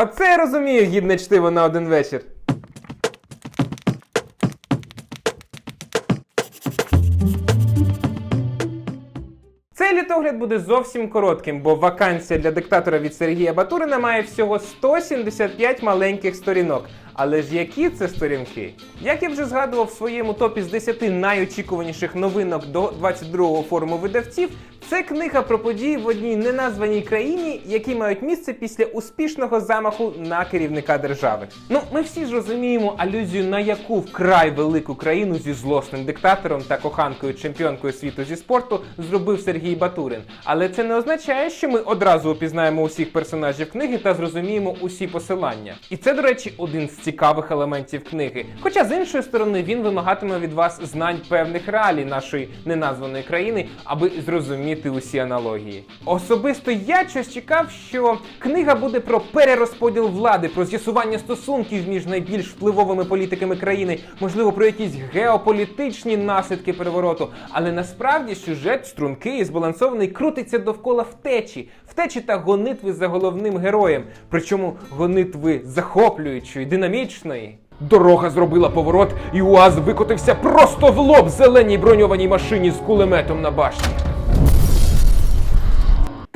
Оце я розумію гідне чтиво на один вечір. Цей літогляд буде зовсім коротким, бо вакансія для диктатора від Сергія Батурина має всього 175 маленьких сторінок. Але ж які це сторінки? Як я вже згадував в своєму топі з 10 найочікуваніших новинок до 22-го форуму видавців, це книга про події в одній неназваній країні, які мають місце після успішного замаху на керівника держави. Ну, ми всі ж розуміємо алюзію на яку вкрай велику країну зі злосним диктатором та коханкою чемпіонкою світу зі спорту зробив Сергій Батурин. Але це не означає, що ми одразу опізнаємо усіх персонажів книги та зрозуміємо усі посилання. І це, до речі, один з цікавих елементів книги. Хоча з іншої сторони він вимагатиме від вас знань певних реалій нашої неназваної країни, аби зрозуміти усі аналогії. Особисто я щось чекав, що книга буде про перерозподіл влади, про з'ясування стосунків між найбільш впливовими політиками країни, можливо, про якісь геополітичні наслідки перевороту. Але насправді сюжет стрункий і збалансований крутиться довкола втечі, втечі та гонитви за головним героєм. Причому гонитви захоплюючої, динамічної. Дорога зробила поворот, і УАЗ викотився просто в лоб зеленій броньованій машині з кулеметом на башні.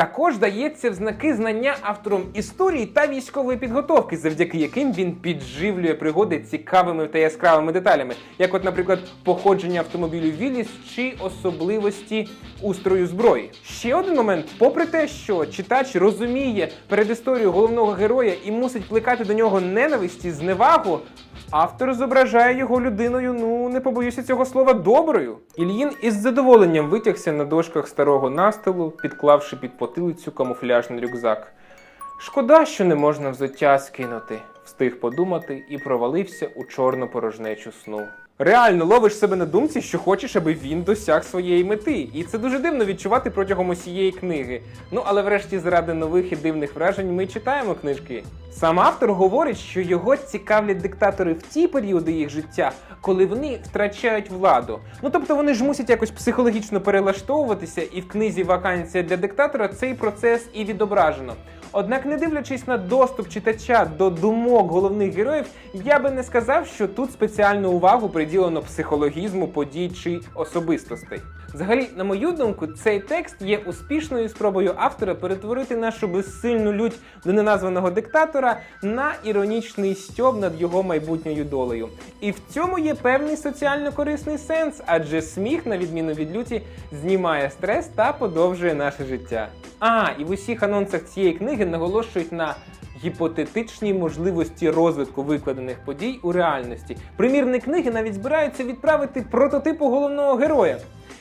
Також дається в знаки знання автором історії та військової підготовки, завдяки яким він підживлює пригоди цікавими та яскравими деталями, як, от, наприклад, походження автомобілю Віліс чи особливості устрою зброї. Ще один момент, попри те, що читач розуміє передісторію головного героя і мусить плекати до нього ненависті, зневагу. Автор зображає його людиною, ну не побоюся цього слова, доброю. Ільїн із задоволенням витягся на дошках старого настилу, підклавши під потилицю камуфляжний рюкзак. Шкода, що не можна взуття скинути, встиг подумати і провалився у чорну порожнечу сну. Реально ловиш себе на думці, що хочеш, аби він досяг своєї мети, і це дуже дивно відчувати протягом усієї книги. Ну але врешті, заради нових і дивних вражень, ми читаємо книжки. Сам автор говорить, що його цікавлять диктатори в ті періоди їх життя, коли вони втрачають владу. Ну тобто вони ж мусять якось психологічно перелаштовуватися, і в книзі Вакансія для диктатора цей процес і відображено. Однак, не дивлячись на доступ читача до думок головних героїв, я би не сказав, що тут спеціальну увагу приділено психологізму подій чи особистостей. Взагалі, на мою думку, цей текст є успішною спробою автора перетворити нашу безсильну лють до неназваного диктатора на іронічний стьоб над його майбутньою долею. І в цьому є певний соціально корисний сенс, адже сміх, на відміну від люті, знімає стрес та подовжує наше життя. А, і в усіх анонсах цієї книги наголошують на гіпотетичній можливості розвитку викладених подій у реальності. Примірник книги навіть збираються відправити прототипу головного героя.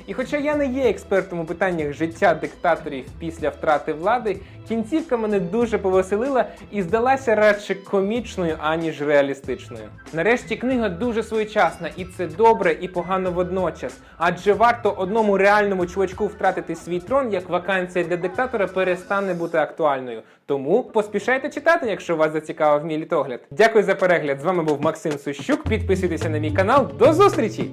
І хоча я не є експертом у питаннях життя диктаторів після втрати влади, кінцівка мене дуже повеселила і здалася радше комічною, аніж реалістичною. Нарешті книга дуже своєчасна, і це добре і погано водночас. Адже варто одному реальному чувачку втратити свій трон, як вакансія для диктатора перестане бути актуальною. Тому поспішайте читати, якщо вас зацікавив мій літогляд. Дякую за перегляд. З вами був Максим Сущук. Підписуйтеся на мій канал. До зустрічі!